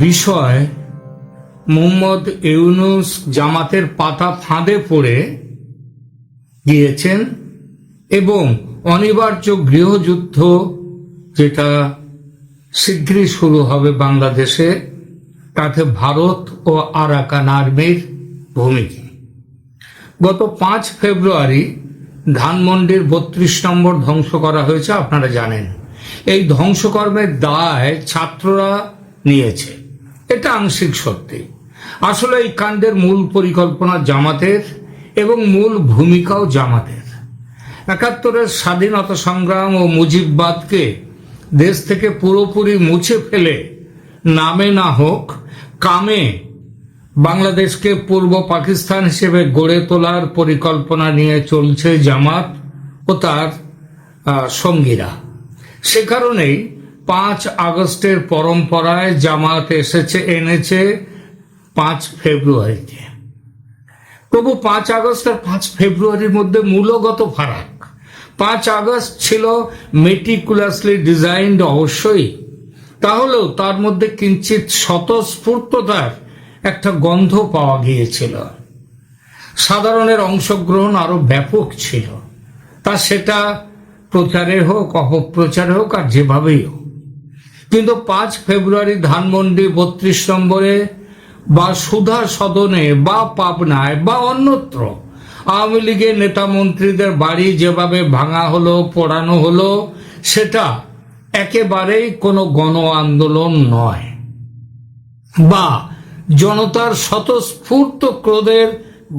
বিষয় মোহাম্মদ ইউনুস জামাতের পাতা ফাঁদে পড়ে গিয়েছেন এবং অনিবার্য গৃহযুদ্ধ যেটা শীঘ্রই শুরু হবে বাংলাদেশে, তাতে ভারত ও আরাকান আর্মির ভূমিকা। গত পাঁচ ফেব্রুয়ারি ধানমন্ডির বত্রিশ নম্বর ধ্বংস করা হয়েছে, আপনারা জানেন। এই ধ্বংসকর্মের দায় ছাত্ররা নিয়েছে। এটা আংশিক সত্যি। আসলে এই কাণ্ডের মূল পরিকল্পনা জামাতের এবং মূল ভূমিকাও জামাতের। একাত্তরের স্বাধীনতা সংগ্রাম ও মুজিববাদকে দেশ থেকে পুরোপুরি মুছে ফেলে, নামে না হোক, কামে বাংলাদেশকে পূর্ব পাকিস্তান হিসেবে গড়ে তোলার পরিকল্পনা নিয়ে চলছে জামাত ও তার সঙ্গীরা। সে কারণেই পাঁচ আগস্টের পরম্পরায় জামাত এসেছে, এনেছে পাঁচ ফেব্রুয়ারিতে তবু পাঁচ আগস্ট আর পাঁচ ফেব্রুয়ারির মধ্যে মূলগত ফারাক। পাঁচ আগস্ট ছিল মেটিকুলাসলি ডিজাইনড অবশ্যই। তাহলেও তার মধ্যে কিঞ্চিত স্বতঃস্ফূর্ততার একটা গন্ধ পাওয়া গিয়েছিল। সাধারণের অংশগ্রহণ আরও ব্যাপক ছিল। তা সেটা প্রচারে হোক অপপ্রচারে হোক আর যেভাবেই হোক। কিন্তু পাঁচ ফেব্রুয়ারি ধানমন্ডি বত্রিশ নম্বরে বা সুধা সদনে বা পাবনায় বা অন্যত্র আওয়ামী লীগের নেতা মন্ত্রীদের বাড়ি যেভাবে ভাঙা হলো, পোড়ানো হলো, সেটা একেবারেই কোনো গণ আন্দোলন নয়। বা জনতার স্বতঃস্ফূর্ত ক্রোধের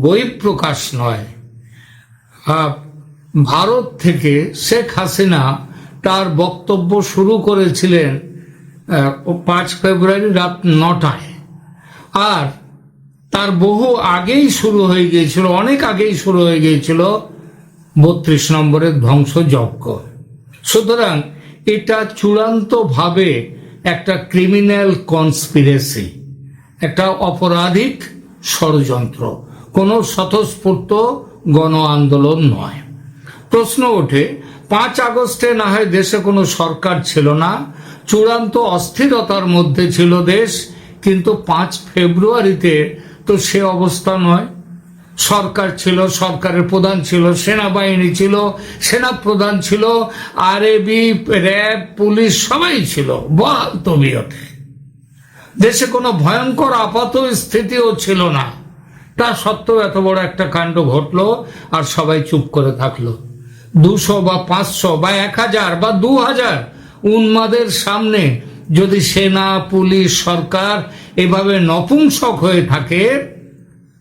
বহিঃপ্রকাশ নয়। ভারত থেকে শেখ হাসিনা তার বক্তব্য শুরু করেছিলেন পাঁচ ফেব্রুয়ারি রাত নটায়। আর তার বহু আগেই শুরু হয়ে গিয়েছিল, অনেক আগেই শুরু হয়ে গিয়েছিল বত্রিশ নম্বরের ধ্বংসযজ্ঞ। সুতরাং এটা চূড়ান্তভাবে একটা ক্রিমিনাল কনস্পিরেসি একটা অপরাধিক ষড়যন্ত্র, কোনো স্বতঃস্ফূর্ত গণ আন্দোলন নয়। প্রশ্ন ওঠে, পাঁচ আগস্টে না হয় দেশে কোনো সরকার ছিল না চূড়ান্ত অস্থিরতার মধ্যে ছিল দেশ, কিন্তু পাঁচ ফেব্রুয়ারিতে তো সে অবস্থা নয়। সরকার ছিল, সরকারের প্রধান ছিল, সেনাবাহিনী ছিল সেনা প্রধান ছিল আরএবি র্যাব, পুলিশ সবাই ছিল। বহাল তবিয়তে দেশে কোনো ভয়ঙ্কর আপাত স্থিতিও ছিল না। তা সত্ত্বেও এত বড় একটা কাণ্ড ঘটলো আর সবাই চুপ করে থাকল। দুশো বা পাঁচশো বা এক হাজার বা দু হাজার উন্মাদের সামনে যদি সেনা, পুলিশ, সরকার এভাবে নপুংসক হয়ে থাকে,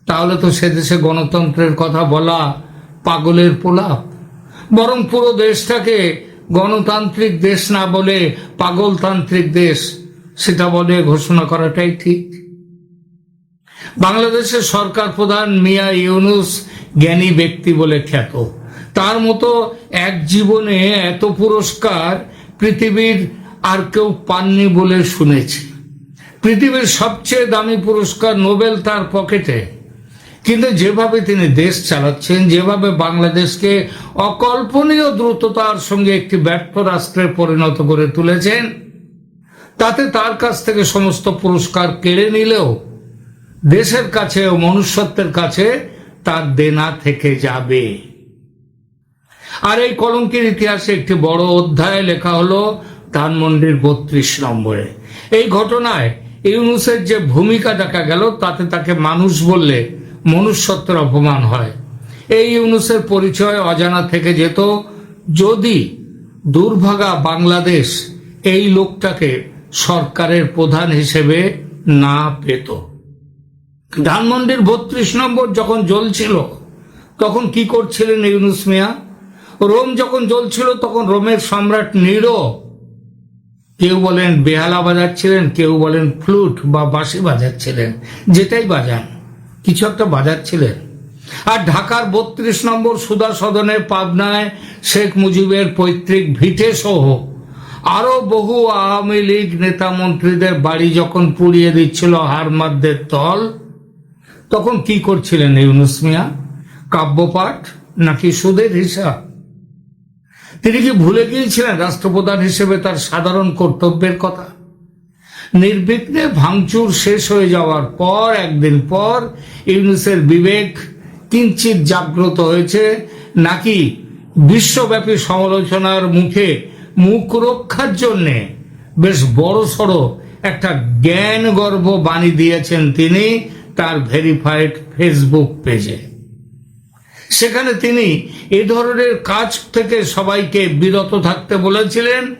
তাহলে তো সে দেশে গণতন্ত্রের কথা বলা পাগলের পোলাপ বরং পুরো দেশটাকে গণতান্ত্রিক দেশ না বলে পাগলতান্ত্রিক দেশ, সেটা বলে ঘোষণা করাটাই ঠিক। বাংলাদেশের সরকার প্রধান মিয়া ইউনুস জ্ঞানী ব্যক্তি বলে খ্যাত। তার মতো এক জীবনে এত পুরস্কার পৃথিবীর আর কেউ পাননি বলে শুনেছি। পৃথিবীর সবচেয়ে দামি পুরস্কার নোবেল তার পকেটে। কিন্তু যেভাবে তিনি দেশ চালাচ্ছেন, যেভাবে বাংলাদেশকে অকল্পনীয় দ্রুততার সঙ্গে একটি ব্যর্থ রাষ্ট্রে পরিণত করে তুলেছেন, তাতে তার কাছ থেকে সমস্ত পুরস্কার কেড়ে নিলেও দেশের কাছে ও মনুষ্যত্বের কাছে তার দেনা থেকে যাবে। আর এই কলঙ্কের ইতিহাসে একটি বড় অধ্যায় লেখা হলো ধানমন্ডির বত্রিশ নম্বরে। এই ঘটনায় ইউনুসের যে ভূমিকা দেখা গেল, তাতে তাকে মানুষ বললে মনুষ্যত্বের অপমান হয়। এই ইউনুসের পরিচয় অজানা থেকে যেত, যদি দুর্ভাগা বাংলাদেশ এই লোকটাকে সরকারের প্রধান হিসেবে না পেত। ধানমন্ডির বত্রিশ নম্বর যখন জ্বলছিল, তখন কি করছিলেন ইউনুস মিয়া? রোম যখন জ্বলছিল, তখন রোমের সম্রাট নিরো, কেউ বলেন বেহালা বাজাচ্ছিলেন, কেউ বলেন ফ্লুট বা বাঁশি বাজাচ্ছিলেন, যেটাই বাজান, কিছু একটা বাজাচ্ছিলেন। আর ঢাকার বত্রিশ নম্বর সুদা সদনে পাবনায় শেখ মুজিবের পৈতৃক ভিটে সহ আরও বহু আওয়ামী লীগ নেতা মন্ত্রীদের বাড়ি যখন পুড়িয়ে দিচ্ছিল হারমাদদের তল, তখন কি করছিলেন ইউনুস মিয়া? কাব্যপাঠ নাকি সুদের হিসাব? তিনি কি ভুলে গিয়েছিলেন রাষ্ট্রপ্রধান হিসেবে তার সাধারণ কর্তব্যের কথা? নির্বিঘ্নে ভাঙচুর শেষ হয়ে যাওয়ার পর, একদিন পর, ইউনুসের বিবেক কিঞ্চিত জাগ্রত হয়েছে, নাকি বিশ্বব্যাপী সমালোচনার মুখে মুখ রক্ষার জন্যে বেশ বড় সড়ো একটা জ্ঞান গর্ব বাণী দিয়েছেন তিনি তার ভেরিফাইড ফেসবুক পেজে। সেখানে তিনি এ ধরনের কাজ থেকে সবাইকে বিরত থাকতে বলেছিলেন,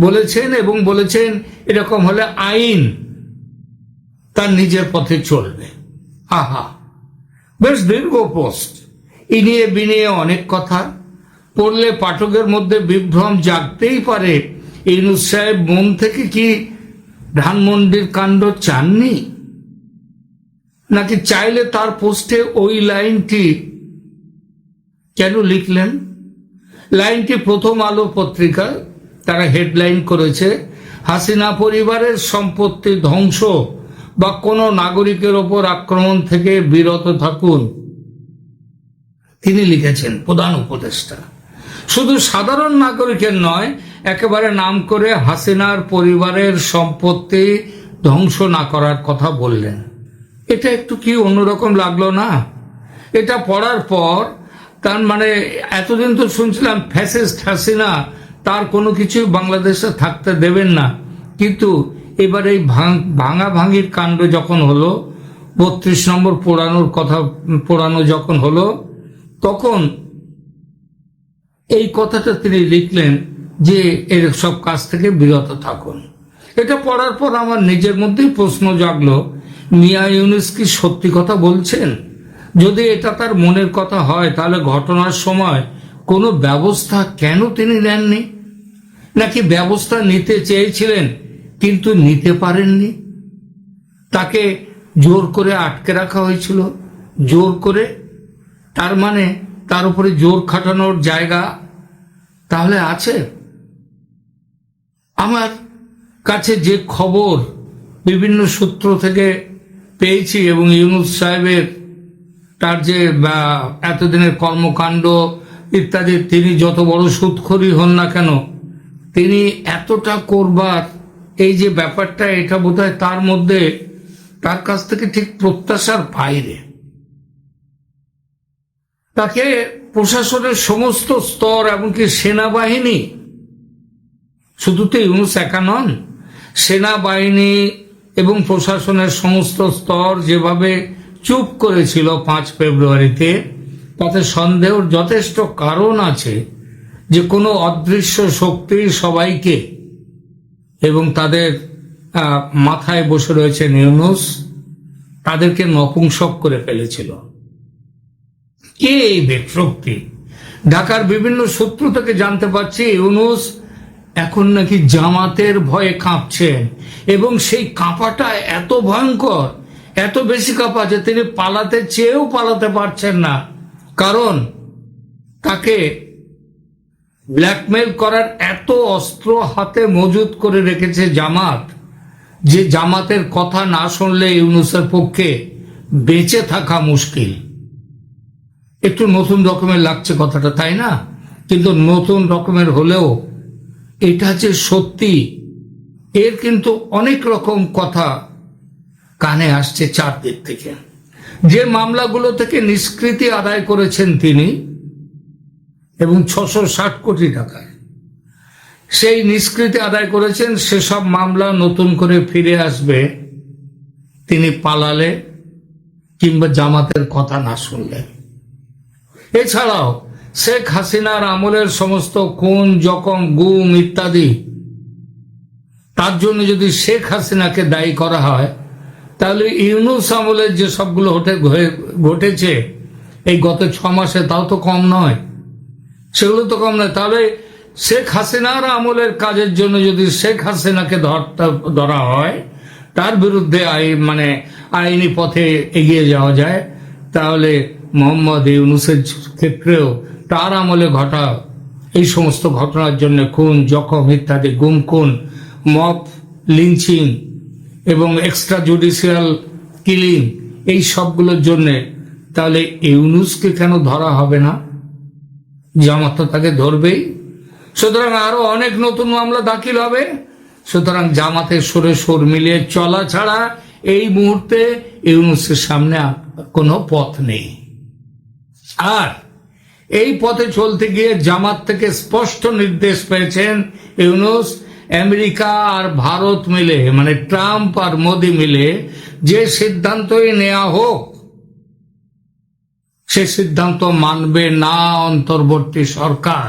বলেছেন এবং বলেছেন এরকম হলে আইন তার নিজের পথে চলবে। আহা! বেশ দীর্ঘ পোস্ট। ইনিয়ে বিনিয়ে অনেক কথা। পড়লে পাঠকের মধ্যে বিভ্রম জাগতেই পারে। ইনুস সাহেব মন থেকে কি ধানমন্ডির কাণ্ড চাননি? নাকি চাইলে তার পোস্টে ওই লাইনটি কেন লিখলেন? লাইনটি প্রথম আলো পত্রিকা তারা হেডলাইন করেছে, হাসিনা পরিবারের সম্পত্তি ধ্বংস বা কোনো নাগরিকের ওপর আক্রমণ থেকে বিরত থাকুন। তিনি লিখেছেন, প্রধান উপদেষ্টা। শুধু সাধারণ নাগরিকের নয়, একেবারে নাম করে হাসিনার পরিবারের সম্পত্তি ধ্বংস না করার কথা বললেন। এটা একটু কি অন্যরকম লাগল না? এটা পড়ার পর তার মানে এতদিন তো শুনছিলাম ফ্যাসিস্ট হাসিনা, তার কোনো কিছু বাংলাদেশে থাকতে দেবেন না। কিন্তু এবার এই ভাঙ- ভাঙা ভাঙির কাণ্ড যখন হলো, বত্রিশ নম্বর পোড়ানোর কথা, পোড়ানো যখন হলো, তখন এই কথাটা তিনি লিখলেন যে এর সব কাজ থেকে বিরত থাকুন। এটা পড়ার পর আমার নিজের মধ্যেই প্রশ্ন জাগলো, মিয়া ইউনুস কি সত্যি কথা বলছেন? যদি এটা তার মনের কথা হয়, তাহলে ঘটনার সময় কোনো ব্যবস্থা কেন তিনি নেননি? নাকি ব্যবস্থা নিতে চেয়েছিলেন, কিন্তু নিতে পারেননি? তাকে জোর করে আটকে রাখা হয়েছিল। জোর করে? তার মানে তার উপরে জোর খাটানোর জায়গা তাহলে আছে? আমার কাছে যে খবর বিভিন্ন সূত্র থেকে পেয়েছি এবং ইউনুস সাহেবের তার যে এতদিনের কর্মকাণ্ড, ইত্যাদি, তিনি যত বড় সুৎখরি হন না কেন, তিনি এতটা করবার, এই যে ব্যাপারটা, এটা বোধহয় তার মধ্যে, তার কাছ থেকে ঠিক প্রত্যাশার বাইরে। তাকে প্রশাসনের সমস্ত স্তর, এমনকি সেনাবাহিনী, শুধু তো ইউনুস একা নন, সেনাবাহিনী এবং প্রশাসনের সমস্ত স্তর যেভাবে চুপ করেছিল পাঁচ ফেব্রুয়ারিতে। তাতে সন্দেহর যথেষ্ট কারণ আছে যে কোনো অদৃশ্য শক্তি সবাইকে এবং তাদের মাথায় বসে রয়েছে ইউনুস তাদেরকে নপুংসক করে ফেলেছিল। কে এই ব্যক্তি ঢাকার বিভিন্ন সূত্র থেকে জানতে পারছি ইউনুস এখন নাকি জামাতের ভয়ে কাঁপছেন এবং সেই কাঁপাটা এত ভয়ঙ্কর এত বেশি কাঁপা যে তিনি পালাতে চেয়েও পালাতে পারছেন না। কারণ তাকে ব্ল্যাকমেল করার এত অস্ত্র হাতে মজুত করে রেখেছে জামাত যে জামাতের কথা না শুনলে ইউনুসের পক্ষে বেঁচে থাকা মুশকিল। একটু নতুন রকমের লাগছে কথাটা, তাই না? কিন্তু নতুন রকমের হলেও এটা যে সত্যি, এর কিন্তু অনেক রকম কথা কানে আসছে চারদিক থেকে। যে মামলাগুলো থেকে নিষ্কৃতি আদায় করেছেন তিনি, এবং ছশো ষাট কোটি টাকায়, সেই নিষ্কৃতি আদায় করেছেন, সেসব মামলা নতুন করে ফিরে আসবে, তিনি পালালে কিংবা জামাতের কথা না শুনলে। এছাড়াও শেখ হাসিনার আমলের সমস্ত খুন, জখম, গুম ইত্যাদি, তার জন্য যদি শেখ হাসিনাকে দায়ী করা হয় তাহলে ইউনুস আমলের যে সবগুলো ঘটে ঘটেছে, এই গত ছ মাসে তাও তো কম নয়। সেগুলো তো কম নয়। তাহলে শেখ হাসিনার আমলের কাজের জন্য যদি শেখ হাসিনাকে ধরা হয়, তার বিরুদ্ধে আইন মানে আইনি পথে এগিয়ে যাওয়া যায়, তাহলে মোহাম্মদ ইউনুসের ক্ষেত্রেও তার আমলে ঘটা, এই সমস্ত ঘটনার জন্য খুন, জখম, ইত্যাদি, গুম, খুন, মব লিঞ্চিং এবং এক্সট্রা জুডিশিয়াল কিলিং এই সবগুলোর জন্যে তাহলে ইউনুসকে কেন ধরা হবে না? জামাত তাকে ধরবেই। সুতরাং আরও অনেক নতুন মামলা দাখিল হবে। সুতরাং জামাতের সুরে সুর মিলিয়ে চলা ছাড়া এই মুহূর্তে ইউনুসের সামনে কোনো পথ নেই। আর এই পথে চলতে গিয়ে জামাত থেকে স্পষ্ট নির্দেশ পেয়েছেন ইউনুস আমেরিকা আর ভারত মিলে মানে ট্রাম্প আর মোদি মিলে যে সিদ্ধান্তই নেওয়া হোক, সে সিদ্ধান্ত মানবে না অন্তর্বর্তী সরকার।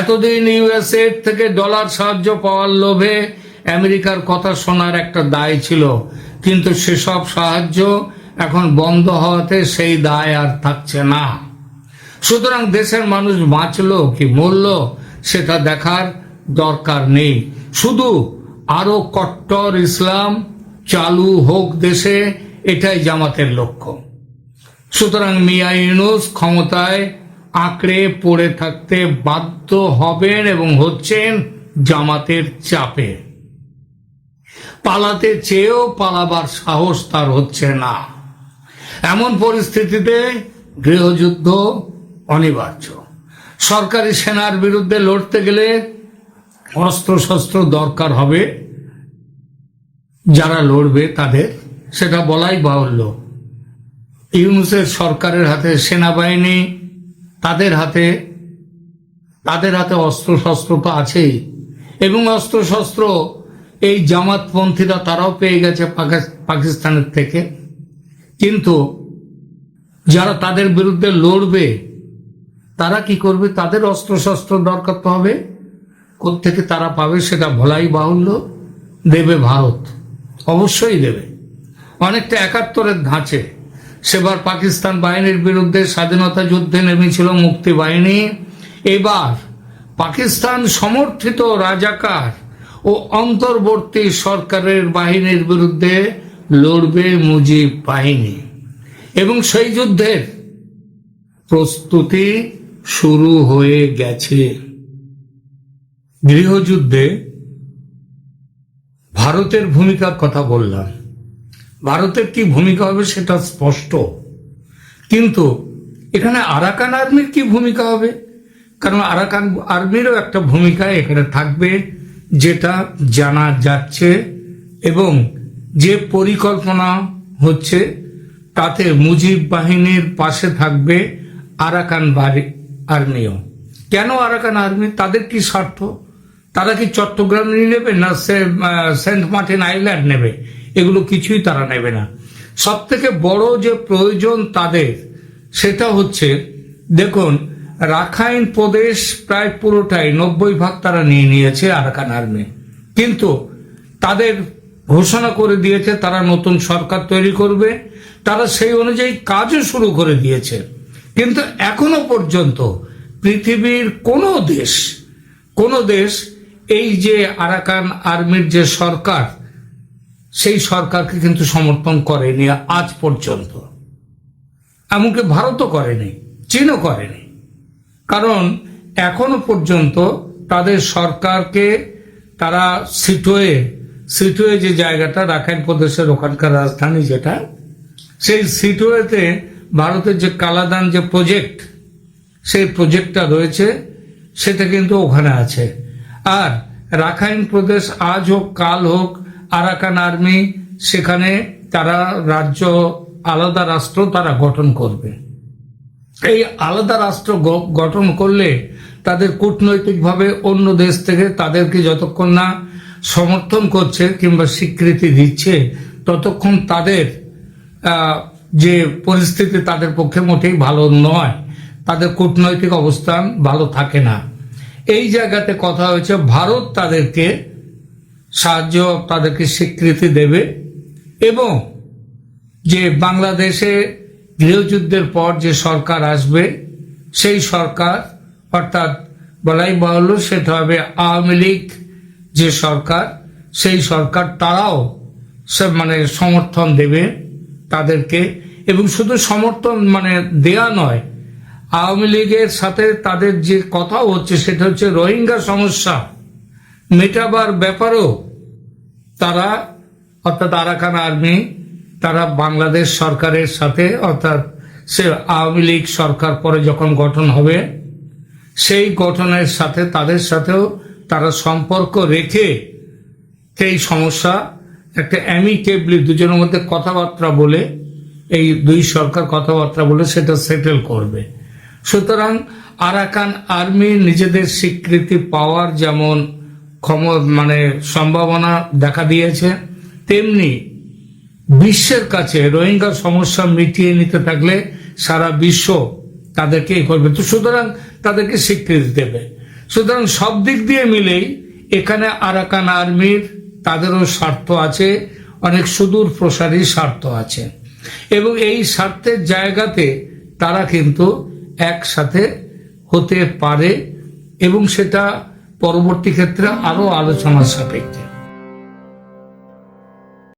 এতদিন ইউএসএ থেকে ডলার সাহায্য পাওয়ার লোভে আমেরিকার কথা শোনার একটা দায় ছিল, কিন্তু সেসব সাহায্য এখন বন্ধ হওয়াতে সেই দায় আর থাকছে না। সুতরাং দেশের মানুষ বাঁচলো কি মরল, সেটা দেখার দরকার নেই। শুধু আরও কট্টর ইসলাম চালু হোক দেশে, এটাই জামাতের লক্ষ্য। সুতরাং মিয়া ইউনুস ক্ষমতায় আঁকড়ে পড়ে থাকতে বাধ্য হবেন এবং হচ্ছেন জামাতের চাপে। পালাতে চেয়েও পালাবার সাহস তার হচ্ছে না। এমন পরিস্থিতিতে গৃহযুদ্ধ অনিবার্য। সরকারি সেনার বিরুদ্ধে লড়তে গেলে অস্ত্র শস্ত্র দরকার হবে, যারা লড়বে তাদের, সেটা বলাই বাহুল্য। ইউনুসের সরকারের হাতে সেনাবাহিনী, তাদের হাতে তাদের হাতে অস্ত্র শস্ত্র তো আছেই। এবং অস্ত্র শস্ত্র এই জামাতপন্থীরা তারাও পেয়ে গেছে পাকিস- পাকিস্তানের থেকে। কিন্তু যারা তাদের বিরুদ্ধে লড়বে, তারা কি করবে? তাদের অস্ত্র শস্ত্র দরকার তো হবে। থেকে তারা পাবে সেটা ভোলাই বাহুল্য? দেবে ভারত। অবশ্যই দেবে। অনেকটা একাত্তরের ধাঁচে সেবার পাকিস্তান বাহিনীর বিরুদ্ধে স্বাধীনতা যুদ্ধে নেমেছিল মুক্তি বাহিনী। এবার পাকিস্তান সমর্থিত রাজাকার ও অন্তর্বর্তী সরকারের বাহিনীর বিরুদ্ধে লড়বে মুজিব বাহিনী। এবং সেই যুদ্ধের প্রস্তুতি শুরু হয়ে গেছে। গৃহযুদ্ধে ভারতের ভূমিকার কথা বললাম। ভারতের কি ভূমিকা হবে সেটা স্পষ্ট। কিন্তু এখানে আরাকান আর্মির কি ভূমিকা হবে? কারণ আরাকান আর্মিরও একটা ভূমিকা এখানে থাকবে যেটা জানা যাচ্ছে এবং যে পরিকল্পনা হচ্ছে তাতে মুজিব বাহিনীর পাশে থাকবে আরাকান আর্মিও। কেন আরাকান আর্মি? তাদের কি স্বার্থ? তারা কি চট্টগ্রাম নেবে না সেন্ট মার্টিন আইল্যান্ড নেবে? এগুলো কিছুই তারা নেবে না। সব থেকে বড় যে প্রয়োজন তাদের, সেটা হচ্ছে, দেখুন, রাখাইন প্রদেশ প্রায় পুরোটাই নব্বই ভাগ তারা নিয়ে নিয়েছে আরাকান আর্মি। কিন্তু তাদের ঘোষণা করে দিয়েছে, তারা নতুন সরকার তৈরি করবে। তারা সেই অনুযায়ী কাজও শুরু করে দিয়েছে। কিন্তু এখনও পর্যন্ত পৃথিবীর কোনো দেশ কোনো দেশ এই যে আরাকান আর্মির যে সরকার, সেই সরকারকে কিন্তু সমর্থন করেনি আজ পর্যন্ত। এমনকি ভারতও করেনি, চীনও করেনি। কারণ এখনও পর্যন্ত তাদের সরকারকে তারা সিটোয়ে সিটোয়ে যে জায়গাটা রাখাইন প্রদেশের ওখানকার রাজধানী যেটা, সেই সিটোয়েতে ভারতের যে কালাদান যে প্রজেক্ট, সেই প্রজেক্টটা রয়েছে, সেটা কিন্তু ওখানে আছে। আর রাখাইন প্রদেশ আজ হোক, কাল হোক, আরাকান আর্মি, সেখানে তারা রাজ্য, আলাদা রাষ্ট্র তারা গঠন করবে। এই আলাদা রাষ্ট্র গঠন করলে তাদের কূটনৈতিকভাবে অন্য দেশ থেকে তাদেরকে যতক্ষণ না সমর্থন করছে কিংবা স্বীকৃতি দিচ্ছে, ততক্ষণ তাদের যে পরিস্থিতি তাদের পক্ষে মোটেই ভালো নয়। তাদের কূটনৈতিক অবস্থান ভালো থাকে না। এই জায়গাতে কথা হয়েছে, ভারত তাদেরকে সাহায্য, তাদেরকে স্বীকৃতি দেবে এবং যে বাংলাদেশে গৃহযুদ্ধের পর যে সরকার আসবে, সেই সরকার, অর্থাৎ বলাই বাহুল্য সেটা হবে আওয়ামী লীগ যে সরকার, সেই সরকার তারাও সে মানে সমর্থন দেবে তাদেরকে এবং শুধু সমর্থন মানে দেয়া নয় আওয়ামী লীগের সাথে তাদের যে কথা হচ্ছে, সেটা হচ্ছে রোহিঙ্গা সমস্যা। মেটাবার ব্যাপারেও তারা, অর্থাৎ আরাকান আর্মি, তারা বাংলাদেশ সরকারের সাথে, অর্থাৎ সে আওয়ামী লীগ সরকার পরে যখন গঠন হবে, সেই গঠনের সাথে, তাদের সাথেও তারা সম্পর্ক রেখে এই সমস্যা, একটা অ্যামিকেবলি দুজনের মধ্যে কথাবার্তা বলে, এই দুই সরকার কথাবার্তা বলে, সেটা সেটেল করবে। সুতরাং আরাকান আর্মি নিজেদের স্বীকৃতি পাওয়ার যেমন ক্ষম মানে সম্ভাবনা দেখা দিয়েছে, তেমনি বিশ্বের কাছে রোহিঙ্গা সমস্যা মিটিয়ে নিতে থাকলে সারা বিশ্ব তাদেরকে করবে। তো সুতরাং তাদেরকে স্বীকৃতি দেবে। সুতরাং সব দিক দিয়ে মিলেই এখানে আরাকান আর্মির তাদেরও স্বার্থ আছে, অনেক সুদূর প্রসারী স্বার্থ আছে। এবং এই স্বার্থের জায়গাতে তারা কিন্তু একসাথে হতে পারে এবং সেটা পরবর্তী ক্ষেত্রে আরও আলোচনার সাপেক্ষে।